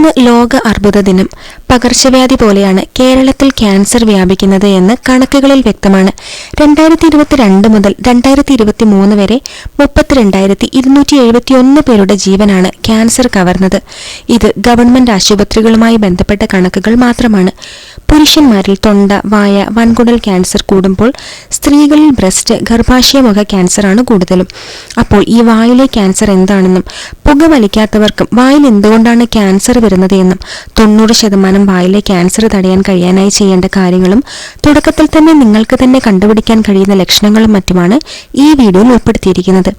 ഇന്ന് ലോക അർബുദ ദിനം. പകർച്ചവ്യാധി പോലെയാണ് കേരളത്തിൽ ക്യാൻസർ വ്യാപിക്കുന്നത് എന്ന് കണക്കുകളിൽ വ്യക്തമാണ്. രണ്ടായിരത്തി ഇരുപത്തിരണ്ട് മുതൽ രണ്ടായിരത്തി ഇരുപത്തി മൂന്ന് വരെ മുപ്പത്തിരണ്ടായിരത്തി ഇരുന്നൂറ്റി എഴുപത്തിയൊന്ന് പേരുടെ ജീവനാണ് ക്യാൻസർ കവർന്നത്. ഇത് ഗവൺമെന്റ് ആശുപത്രികളുമായി ബന്ധപ്പെട്ട കണക്കുകൾ മാത്രമാണ്. പുരുഷന്മാരിൽ തൊണ്ട വായ വൻകുടൽ ക്യാൻസർ കൂടുമ്പോൾ സ്ത്രീകളിൽ ബ്രസ്റ്റ് ഗർഭാശയമുഖ ക്യാൻസറാണ് കൂടുതലും. അപ്പോൾ ഈ വായിലെ ക്യാൻസർ എന്താണെന്നും പുക വലിക്കാത്തവർക്കും വായിൽ എന്തുകൊണ്ടാണ് ക്യാൻസർ വരുന്നത് എന്നും തൊണ്ണൂറ് ശതമാനം വായിലെ ക്യാൻസർ തടയാൻ കഴിയാനായി ചെയ്യേണ്ട കാര്യങ്ങളും തുടക്കത്തിൽ തന്നെ നിങ്ങൾക്ക് തന്നെ കണ്ടുപിടിക്കാൻ കഴിയുന്ന ലക്ഷണങ്ങളും മറ്റുമാണ് ഈ വീഡിയോയിൽ ഉൾപ്പെടുത്തിയിരിക്കുന്നത്.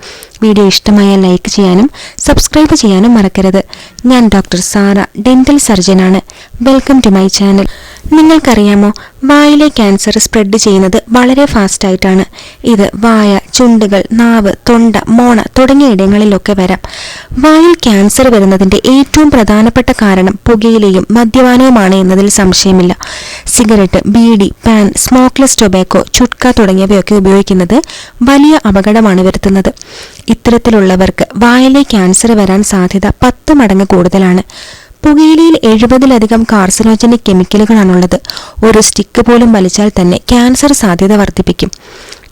വീഡിയോ ഇഷ്ടമായ ലൈക്ക് ചെയ്യാനും സബ്സ്ക്രൈബ് ചെയ്യാനും മറക്കരുത്. ഞാൻ doctor Sara dental സർജനാണ്. Welcome to my channel. നിങ്ങൾക്കറിയാമോ വായിലെ ക്യാൻസർ സ്പ്രെഡ് ചെയ്യുന്നത് വളരെ ഫാസ്റ്റായിട്ടാണ് ഇത് വായ ചുണ്ടുകൾ നാവ് തൊണ്ട മോണ തുടങ്ങിയ ഇടങ്ങളിലൊക്കെ വരാം. വായിൽ ക്യാൻസർ വരുന്നതിന്റെ ഏറ്റവും പ്രധാനപ്പെട്ട കാരണം പുകയിലെയും മദ്യപാനവുമാണ് എന്നതിൽ സംശയമില്ല. Cigarette beedi paan smokeless tobacco chutka തുടങ്ങിയവയൊക്കെ ഉപയോഗിക്കുന്നത് വലിയ അപകടമാണ് വരുത്തുന്നത്. ഇത്തരത്തിലുള്ളവർക്ക് വായിലെ ക്യാൻസർ വരാൻ സാധ്യത പത്ത് മടങ്ങ് കൂടുതലാണ്. പുകയിലയിൽ എഴുപതിലധികം കാർസിനോജനിക് കെമിക്കലുകളാണുള്ളത് ഒരു സ്റ്റിക്ക് പോലും വലിച്ചാൽ തന്നെ ക്യാൻസർ സാധ്യത വർദ്ധിപ്പിക്കും.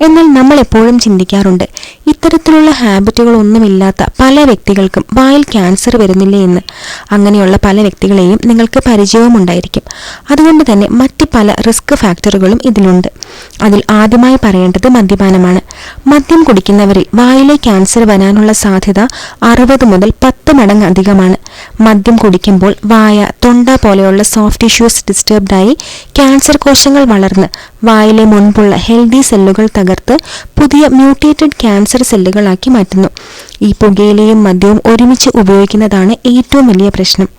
എന്നാൽ നമ്മൾ എപ്പോഴും ചിന്തിക്കാറുണ്ട് ഇത്തരത്തിലുള്ള ഹാബിറ്റുകളൊന്നുമില്ലാത്ത പല വ്യക്തികൾക്കും വായിൽ ക്യാൻസർ വരുന്നില്ല എന്ന് അങ്ങനെയുള്ള പല വ്യക്തികളെയും നിങ്ങൾക്ക് പരിചയവുമുണ്ടായിരിക്കും. അതുകൊണ്ട് തന്നെ മറ്റ് പല റിസ്ക് ഫാക്ടറുകളും ഇതിലുണ്ട്. അതിൽ ആദ്യമായി പറയേണ്ടത് മദ്യപാനമാണ്. മദ്യം കുടിക്കുന്നവരിൽ വായിലെ ക്യാൻസർ വരാനുള്ള സാധ്യത അറുപത് മുതൽ പത്ത് മടങ്ങ് അധികമാണ്. മദ്യം കുടിക്കുമ്പോൾ വായ തൊണ്ട പോലെയുള്ള സോഫ്റ്റ് ടിഷ്യൂസ് ഡിസ്റ്റർബ്ഡായി ക്യാൻസർ കോശങ്ങൾ വളർന്ന് വായിലെ മുൻപുള്ള ഹെൽത്തി സെല്ലുകൾ തകർത്ത് പുതിയ മ്യൂട്ടേറ്റഡ് ക്യാൻസർ സെല്ലുകളാക്കി മാറ്റുന്നു. ഈ പുകയിലയും മദ്യവും ഒരുമിച്ച് ഉപയോഗിക്കുന്നതാണ് ഏറ്റവും വലിയ പ്രശ്നം.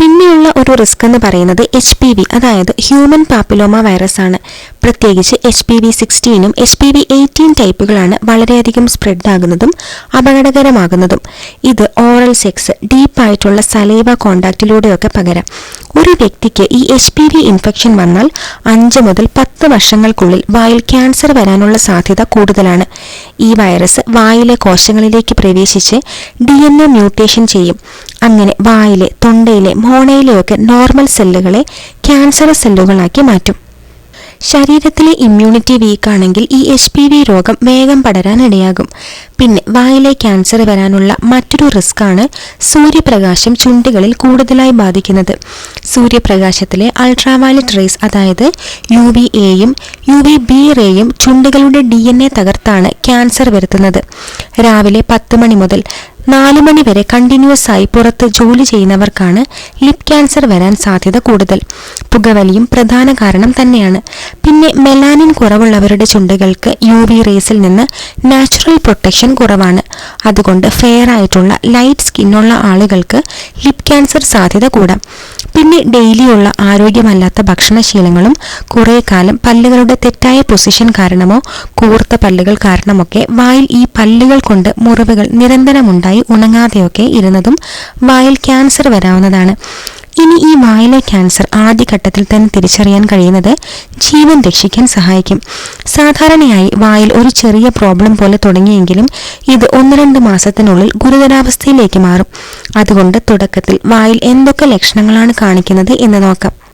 പിന്നെയുള്ള ഒരു റിസ്ക് എന്ന് പറയുന്നത് എച്ച് പി വി അതായത് ഹ്യൂമൻ പാപ്പിലോമ വൈറസ് ആണ് പ്രത്യേകിച്ച് എച്ച് പി വി സിക്സ്റ്റീനും എച്ച് പി വി എയ്റ്റീൻ ടൈപ്പുകളാണ് വളരെയധികം സ്പ്രെഡ് ആകുന്നതും അപകടകരമാകുന്നതും. ഇത് ഓറൽ സെക്സ് ഡീപ്പായിട്ടുള്ള സലൈവ കോണ്ടാക്റ്റിലൂടെയൊക്കെ പകരാം. ഒരു വ്യക്തിക്ക് ഈ എച്ച് പി വി ഇൻഫെക്ഷൻ വന്നാൽ അഞ്ച് മുതൽ പത്ത് വർഷങ്ങൾക്കുള്ളിൽ വായിൽ ക്യാൻസർ വരാനുള്ള സാധ്യത കൂടുതലാണ്. ഈ വൈറസ് വായിലെ കോശങ്ങളിലേക്ക് പ്രവേശിച്ച് ഡി എൻ എ മ്യൂട്ടേഷൻ ചെയ്യും. അങ്ങനെ വായിലെ തൊണ്ടയിലെ മോണയിലെയൊക്കെ നോർമൽ സെല്ലുകളെ ക്യാൻസർ സെല്ലുകളാക്കി മാറ്റും. ശരീരത്തിലെ ഇമ്മ്യൂണിറ്റി വീക്കാണെങ്കിൽ ഈ എച്ച് പി വി രോഗം വേഗം പടരാൻ ഇടയാകും. പിന്നെ വായിലെ ക്യാൻസർ വരാനുള്ള മറ്റൊരു റിസ്ക് ആണ് സൂര്യപ്രകാശം ചുണ്ടുകളിൽ കൂടുതലായി ബാധിക്കുന്നത്. സൂര്യപ്രകാശത്തിലെ അൾട്രാവയലറ്റ് റേസ് അതായത് യു വി എയും യു വി ബി റേയും ചുണ്ടുകളുടെ ഡി എൻ എ തകർത്താണ് ക്യാൻസർ വരുത്തുന്നത്. രാവിലെ പത്ത് മണി മുതൽ നാല് മണി വരെ കണ്ടിന്യൂസ് ആയി പുറത്ത് ജോലി ചെയ്യുന്നവർക്കാണ് ലിപ് ക്യാൻസർ വരാൻ സാധ്യത കൂടുതൽ. പുകവലിയും പ്രധാന കാരണം തന്നെയാണ്. പിന്നെ മെലാനിൻ കുറവുള്ളവരുടെ ചുണ്ടുകൾക്ക് യു വി റേസിൽ നിന്ന് നാച്ചുറൽ പ്രൊട്ടക്ഷൻ കുറവാണ്. അതുകൊണ്ട് ഫെയർ ആയിട്ടുള്ള ലൈറ്റ് സ്കിന്നുള്ള ആളുകൾക്ക് ലിപ് ക്യാൻസർ സാധ്യത കൂടാം. പിന്നെ ഡെയിലിയുള്ള ആരോഗ്യമല്ലാത്ത ഭക്ഷണശീലങ്ങളും കുറേ കാലം പല്ലുകളുടെ തെറ്റായ പൊസിഷൻ കാരണമോ കൂർത്ത പല്ലുകൾ കാരണമൊക്കെ വായിൽ ഈ പല്ലുകൾ കൊണ്ട് മുറിവുകൾ നിരന്തരമുണ്ടായി ഉണങ്ങാതെയൊക്കെ ഇരുന്നതും വായിൽ ക്യാൻസർ വരാവുന്നതാണ്. ഇനി ഈ വായിലെ ക്യാൻസർ ആദ്യഘട്ടത്തിൽ തന്നെ തിരിച്ചറിയാൻ കഴിയുന്നത് ജീവൻ രക്ഷിക്കാൻ സഹായിക്കും. സാധാരണയായി വായിൽ ഒരു ചെറിയ പ്രോബ്ലം പോലെ തുടങ്ങിയെങ്കിലും ഇത് ഒന്ന് രണ്ട് മാസത്തിനുള്ളിൽ ഗുരുതരാവസ്ഥയിലേക്ക് മാറും. അതുകൊണ്ട് തുടക്കത്തിൽ വായിൽ എന്തൊക്കെ ലക്ഷണങ്ങളാണ് കാണിക്കുന്നത് എന്ന് നോക്കാം.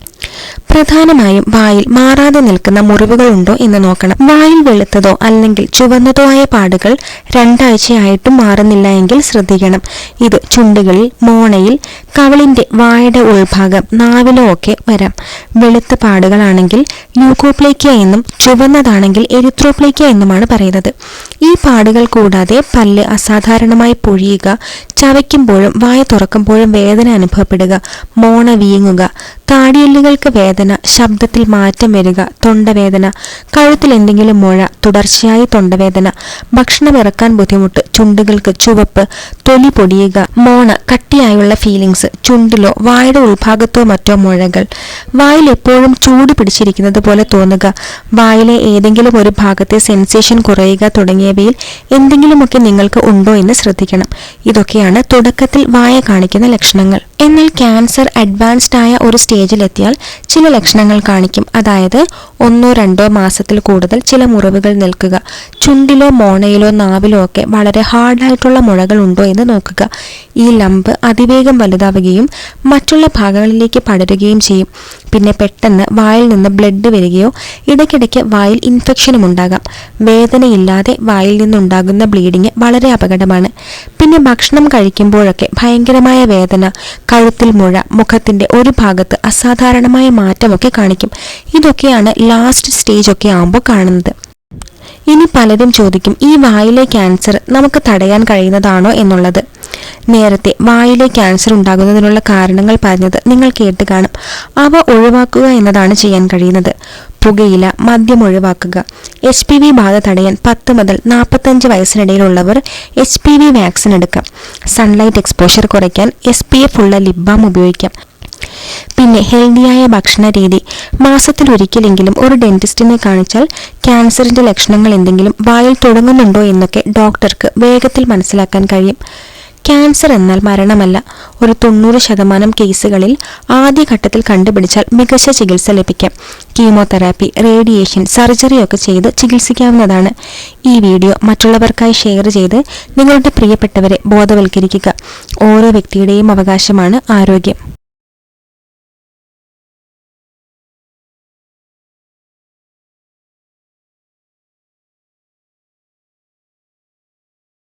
പ്രധാനമായും വായിൽ മാറാതെ നിൽക്കുന്ന മുറിവുകളുണ്ടോ എന്ന് നോക്കണം. വായിൽ വെളുത്തതോ അല്ലെങ്കിൽ ചുവന്നതോ ആയ പാടുകൾ രണ്ടാഴ്ചയായിട്ടും മാറുന്നില്ല എങ്കിൽ ശ്രദ്ധിക്കണം. ഇത് ചുണ്ടുകളിൽ മോണയിൽ കവളിന്റെ വായുടെ ഉൾഭാഗം നാവിലോ ഒക്കെ വരാം. വെളുത്ത പാടുകളാണെങ്കിൽ ല്യൂക്കോപ്ലേക്ക എന്നും ചുവന്നതാണെങ്കിൽ എരിത്രോപ്ലേക്ക എന്നുമാണ് പറയുന്നത്. ഈ പാടുകൾ കൂടാതെ പല്ല് അസാധാരണമായി പൊഴിയുക ചവയ്ക്കുമ്പോഴും വായ തുറക്കുമ്പോഴും വേദന അനുഭവപ്പെടുക മോണ വീങ്ങുക താടിയെല്ലുകൾക്ക് വേദന ശബ്ദത്തിൽ മാറ്റം വരിക തൊണ്ടവേദന കഴുത്തിൽ എന്തെങ്കിലും മുഴ തുടർച്ചയായി തൊണ്ടവേദന ഭക്ഷണം ഇറക്കാൻ ബുദ്ധിമുട്ട് ചുണ്ടുകൾക്ക് ചുവപ്പ് തൊലി പൊടിയുക മോണ കട്ടിയായുള്ള ഫീലിങ്സ് ചുണ്ടിലോ വായുടെ ഉൾഭാഗത്തോ മറ്റോ മുഴകൾ. വായിൽ എപ്പോഴും ചൂട് പിടിച്ചിരിക്കുന്നത് പോലെ തോന്നുക. വായിലെ ഏതെങ്കിലും ഒരു ഭാഗത്തെ സെൻസേഷൻ കുറയുക തുടങ്ങിയവയിൽ എന്തെങ്കിലുമൊക്കെ നിങ്ങൾക്ക് ഉണ്ടോ എന്ന് ശ്രദ്ധിക്കണം. ഇതൊക്കെയാണ് തുടക്കത്തിൽ വായ കാണിക്കുന്ന ലക്ഷണങ്ങൾ. എന്നാൽ ക്യാൻസർ അഡ്വാൻസ്ഡ് ആയ ഒരു സ്റ്റേജിലെത്തിയാൽ ചില ലക്ഷണങ്ങൾ കാണിക്കും. അതായത് ഒന്നോ രണ്ടോ മാസത്തിൽ കൂടുതൽ ചില മുറിവുകൾ നിൽക്കുക. ചുണ്ടിലോ മോണയിലോ നാവിലോ ഒക്കെ വളരെ ഹാർഡായിട്ടുള്ള മുഴകൾ ഉണ്ടോ എന്ന് നോക്കുക. ഈ ലംബ് അതിവേഗം വലുതാവുകയും മറ്റുള്ള ഭാഗങ്ങളിലേക്ക് പടരുകയും ചെയ്യും. പിന്നെ പെട്ടെന്ന് വായിൽ നിന്ന് ബ്ലഡ് വരികയോ ഇടയ്ക്കിടയ്ക്ക് വായിൽ ഇൻഫെക്ഷനും ഉണ്ടാകാം. വേദനയില്ലാതെ വായിൽ നിന്നുണ്ടാകുന്ന ബ്ലീഡിങ് വളരെ അപകടമാണ്. പിന്നെ ഭക്ഷണം കഴിക്കുമ്പോഴൊക്കെ ഭയങ്കരമായ വേദന കഴുത്തിൽ മുഴ മുഖത്തിന്റെ ഒരു ഭാഗത്ത് അസാധാരണമായ മാറ്റമൊക്കെ കാണിക്കും. ഇതൊക്കെയാണ് ലാസ്റ്റ് സ്റ്റേജ് ഒക്കെ ആകുമ്പോൾ കാണുന്നത്. ഇനി പലരും ചോദിക്കും ഈ വായിലെ ക്യാൻസർ നമുക്ക് തടയാൻ കഴിയുന്നതാണോ എന്നുള്ളത്? നേരത്തെ വായിലെ ക്യാൻസർ ഉണ്ടാകുന്നതിനുള്ള കാരണങ്ങൾ പറഞ്ഞത് നിങ്ങൾ കേട്ട് കാണും. അവ ഒഴിവാക്കുക എന്നതാണ് ചെയ്യാൻ കഴിയുന്നത്. പുകയില മദ്യം ഒഴിവാക്കുക. എച്ച് പി വി ബാധ തടയാൻ പത്ത് മുതൽ നാൽപ്പത്തഞ്ച് വയസ്സിനിടയിലുള്ളവർ എച്ച് പി വി വാക്സിൻ എടുക്കാം. സൺലൈറ്റ് എക്സ്പോഷർ കുറയ്ക്കാൻ എസ് പി എഫ് ഉള്ള ലിപ് ബാം ഉപയോഗിക്കാം. പിന്നെ ഹെൽത്തിയായ ഭക്ഷണ രീതി. മാസത്തിൽ ഒരിക്കലെങ്കിലും ഒരു ഡെന്റിസ്റ്റിനെ കാണിച്ചാൽ ക്യാൻസറിന്റെ ലക്ഷണങ്ങൾ എന്തെങ്കിലും വായിൽ തുടങ്ങുന്നുണ്ടോ എന്നൊക്കെ ഡോക്ടർക്ക് വേഗത്തിൽ മനസ്സിലാക്കാൻ കഴിയും. ക്യാൻസർ എന്നാൽ മരണമല്ല. ഒരു തൊണ്ണൂറ് ശതമാനം കേസുകളിൽ ആദ്യഘട്ടത്തിൽ കണ്ടുപിടിച്ചാൽ മികച്ച ചികിത്സ ലഭിക്കാം. കീമോതെറാപ്പി റേഡിയേഷൻ സർജറി ഒക്കെ ചെയ്ത് ചികിത്സിക്കാവുന്നതാണ്. ഈ വീഡിയോ മറ്റുള്ളവർക്കായി ഷെയർ ചെയ്ത് നിങ്ങളുടെ പ്രിയപ്പെട്ടവരെ ബോധവൽക്കരിക്കുക. ഓരോ വ്യക്തിയുടെയും അവകാശമാണ് ആരോഗ്യം.